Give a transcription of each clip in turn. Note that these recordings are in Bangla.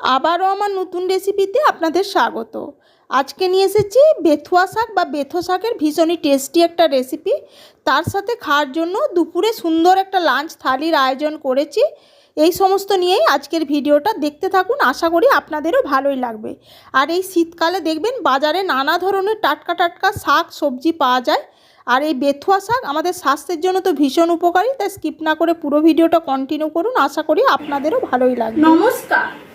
আবারও আমার নতুন রেসিপিতে আপনাদের স্বাগত। আজকে নিয়ে এসেছি বেথুয়া শাক বা বেথো শাকের ভীষণই টেস্টি একটা রেসিপি তার সাথে খাওয়ার জন্য দুপুরে সুন্দর একটা লাঞ্চ থালির আয়োজন করেছি। এই সমস্ত নিয়েই আজকের ভিডিওটা দেখতে থাকুন, আশা করি আপনাদেরও ভালোই লাগবে। আর এই শীতকালে দেখবেন বাজারে নানা ধরনের টাটকা টাটকা শাক, সবজি পাওয়া যায়। আর এই বেথুয়া শাক আমাদের স্বাস্থ্যের জন্য তো ভীষণ উপকারী, তাই স্কিপ না করে পুরো ভিডিওটা কন্টিনিউ করুন, আশা করি আপনাদেরও ভালোই লাগবে। নমস্কার।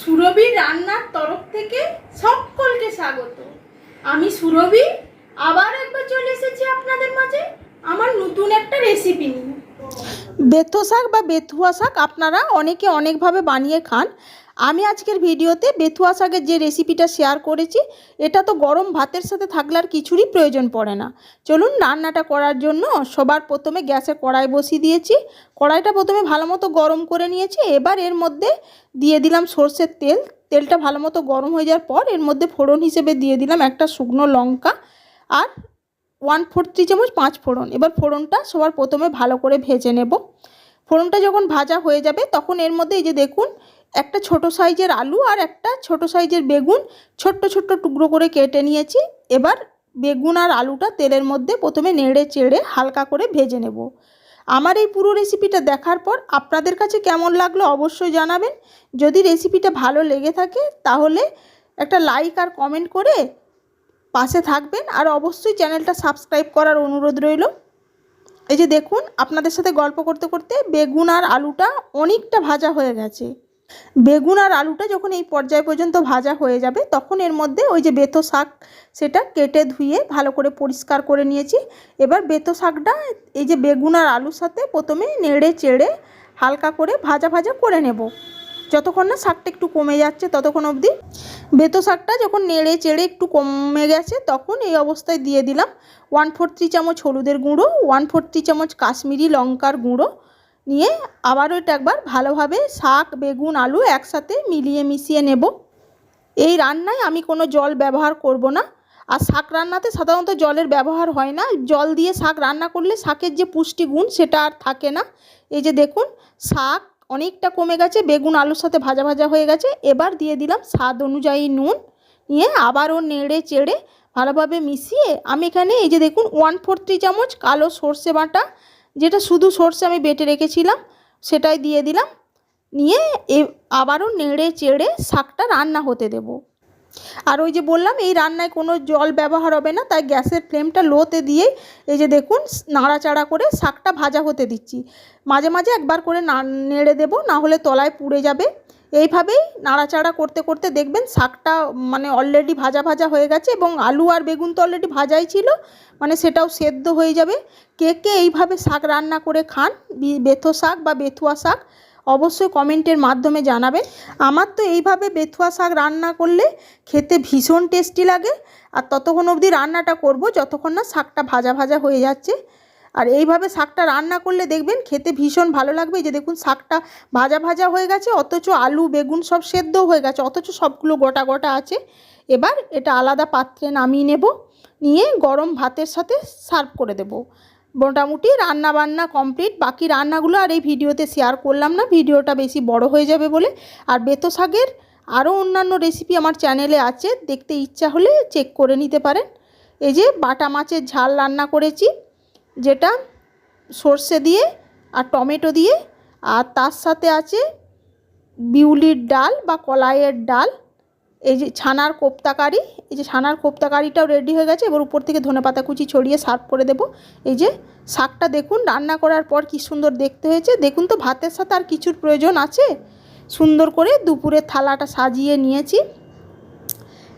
সুরভি রান্নার তরফ থেকে সকলকে স্বাগত। আমি সুরভি, আবার একবার চলে এসেছি আপনাদের মাঝে আমার নতুন একটা রেসিপি নিয়ে। বেথো শাক বা বেথুয়া শাক আপনারা অনেকে অনেকভাবে বানিয়ে খান। আমি আজকের ভিডিওতে বেথুয়া শাকের যে রেসিপিটা শেয়ার করেছি, এটা তো গরম ভাতের সাথে থাকলে আর কিছুরই প্রয়োজন পড়ে না। চলুন রান্নাটা করার জন্য সবার প্রথমে গ্যাসে কড়াই বসিয়ে দিয়েছি। কড়াইটা প্রথমে ভালো মতো গরম করে নিয়েছি, এবার এর মধ্যে দিয়ে দিলাম সর্ষের তেল। তেলটা ভালো মতো গরম হয়ে যাওয়ার পর এর মধ্যে ফোড়ন হিসেবে দিয়ে দিলাম একটা শুকনো লঙ্কা আর ওয়ান ফোর থ্রি চামচ পাঁচ ফোড়ন। এবার ফোড়নটা সবার প্রথমে ভালো করে ভেজে নেব। ফোড়নটা যখন ভাজা হয়ে যাবে, তখন এর মধ্যে এই যে দেখুন একটা ছোট সাইজের আলু আর একটা ছোট সাইজের বেগুন। ছোট্ট ছোট্ট টুকরো করে কেটে নিয়েছি। এবার বেগুন আর আলুটা তেলের মধ্যে প্রথমে নেড়ে চেড়ে হালকা করে ভেজে নেব। আমার এই পুরো রেসিপিটা দেখার পর আপনাদের কাছে কেমন লাগল অবশ্যই জানাবেন। যদি রেসিপিটা ভালো লেগে থাকে তাহলে একটা লাইক আর কমেন্ট করে পাশে থাকবেন। আর অবশ্যই চ্যানেলটা সাবস্ক্রাইব করার অনুরোধ রইল। এই যে দেখুন, আপনাদের সাথে গল্প করতে করতে বেগুন আর আলুটা অনেকটা ভাজা হয়ে গেছে। বেগুন আর আলুটা যখন এই পর্যায় পর্যন্ত ভাজা হয়ে যাবে, তখন এর মধ্যে ওই যে বেতো শাক সেটা কেটে ধুয়ে ভালো করে পরিষ্কার করে নিয়েছি। এবার বেতো শাকটা এই যে বেগুন আর আলুর সাথে প্রথমে নেড়ে চেড়ে হালকা করে ভাজা ভাজা করে নেব। যতক্ষণ না শাকটা একটু কমে যাচ্ছে ততক্ষণ অবধি বেতো শাকটা যখন নেড়ে চেড়ে একটু কমে গেছে, তখন এই অবস্থায় দিয়ে দিলাম ওয়ান ফোর থ্রি চামচ হলুদের গুঁড়ো, ওয়ান ফোর থ্রি চামচ কাশ্মীরি লঙ্কার গুঁড়ো নিয়ে আবারও এটা একবার ভালোভাবে শাক, বেগুন, আলু একসাথে মিলিয়ে মিশিয়ে নেব। এই রান্নায় আমি কোনো জল ব্যবহার করব না। আর শাক রান্নাতে সাধারণত জলের ব্যবহার হয় না। জল দিয়ে শাক রান্না করলে শাকের যে পুষ্টিগুণ সেটা আর থাকে না। এই যে দেখুন, শাক অনেকটা কমে গেছে, বেগুন, আলুর সাথে ভাজা ভাজা হয়ে গেছে। এবার দিয়ে দিলাম স্বাদ অনুযায়ী নুন নিয়ে আবারও নেড়ে চেড়ে ভালোভাবে মিশিয়ে আমি এখানে এই যে দেখুন ওয়ান ফোর থ্রি চামচ কালো সর্ষে বাটা যেটা শুধু সর্ষে আমি বেটে রেখেছিলাম, সেটাই দিয়ে দিলাম। নিয়ে এ আবারও নেড়ে চেড়ে শাকটা রান্না হতে দেব। আর ওই যে বললাম, এই রান্নায় কোনো জল ব্যবহার হবে না, তাই গ্যাসের ফ্লেমটা লোতে দিয়ে এই যে দেখুন, নাড়াচাড়া করে শাকটা ভাজা হতে দিচ্ছি। মাঝে মাঝে একবার করে নেড়ে দেবো, না হলে তলায় পুড়ে যাবে। এইভাবেই নাড়াচাড়া করতে করতে দেখবেন শাকটা মানে অলরেডি ভাজা ভাজা হয়ে গেছে এবং আলু আর বেগুন তো অলরেডি ভাজাই ছিল মানে সেটাও সেদ্ধ হয়ে যাবে। কে কে এইভাবে শাক রান্না করে খান বেথো শাক বা বেথুয়া শাক অবশ্যই কমেন্টের মাধ্যমে জানাবেন আমার তো এইভাবে বেথুয়া শাক রান্না করলে খেতে ভীষণ টেস্টি লাগে। আর ততক্ষণ অবধি রান্নাটা করব, যতক্ষণ না শাকটা ভাজা ভাজা হয়ে যাচ্ছে। আর এইভাবে শাকটা রান্না করলে দেখবেন খেতে ভীষণ ভালো লাগবে। যে দেখুন শাকটা ভাজা ভাজা হয়ে গেছে, অথচ আলু, বেগুন সব সেদ্ধ হয়ে গেছে, অথচ সবগুলো গোটা গোটা আছে। এবার এটা আলাদা পাত্রে নামিয়ে নেব, নিয়ে গরম ভাতের সাথে সার্ভ করে দেব। মোটামুটি রান্না বান্না কমপ্লিট। বাকি রান্নাগুলো আর এই ভিডিওতে শেয়ার করলাম না। ভিডিওটা বেশি বড় হয়ে যাবে বলে। আর বেতো শাকের আরও অন্যান্য রেসিপি আমার চ্যানেলে আছে। দেখতে ইচ্ছা হলে চেক করে নিতে পারেন। এই যে বাটা মাছের ঝাল রান্না করেছি, যেটা সর্ষে দিয়ে আর টমেটো দিয়ে। আর তার সাথে আছে বিউলির ডাল বা কলাইয়ের ডাল। এই যে ছানার কোপ্তাকারি, এই যে ছানার কোপ্তাকারিটাও রেডি হয়ে গেছে। এবার উপর থেকে ধনে পাতা কুচি ছড়িয়ে সার্ভ করে দেব। এই যে শাকটা দেখুন, রান্না করার পর কি সুন্দর দেখতে হয়েছে। দেখুন তো, ভাতের সাথে আর কিছুর প্রয়োজন আছে। সুন্দর করে দুপুরের থালাটা সাজিয়ে নিয়েছি।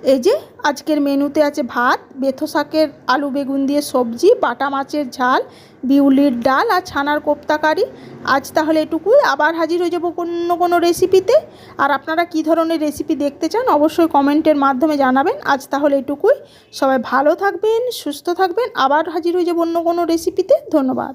এই যে আজকের মেনুতে আছে ভাত, বেথো শাকের আলু বেগুন দিয়ে সবজি, বাটা মাছের ঝাল, বিউলির ডাল আর ছানার কোপ্তাকারি। আজ তাহলে এটুকুই। আবার হাজির হয়ে যাব অন্য কোনো রেসিপিতে। আর আপনারা কী ধরনের রেসিপি দেখতে চান অবশ্যই কমেন্টের মাধ্যমে জানাবেন। আজ তাহলে এটুকুই। সবাই ভালো থাকবেন, সুস্থ থাকবেন। আবার হাজির হয়ে যাব অন্য কোনো রেসিপিতে। ধন্যবাদ।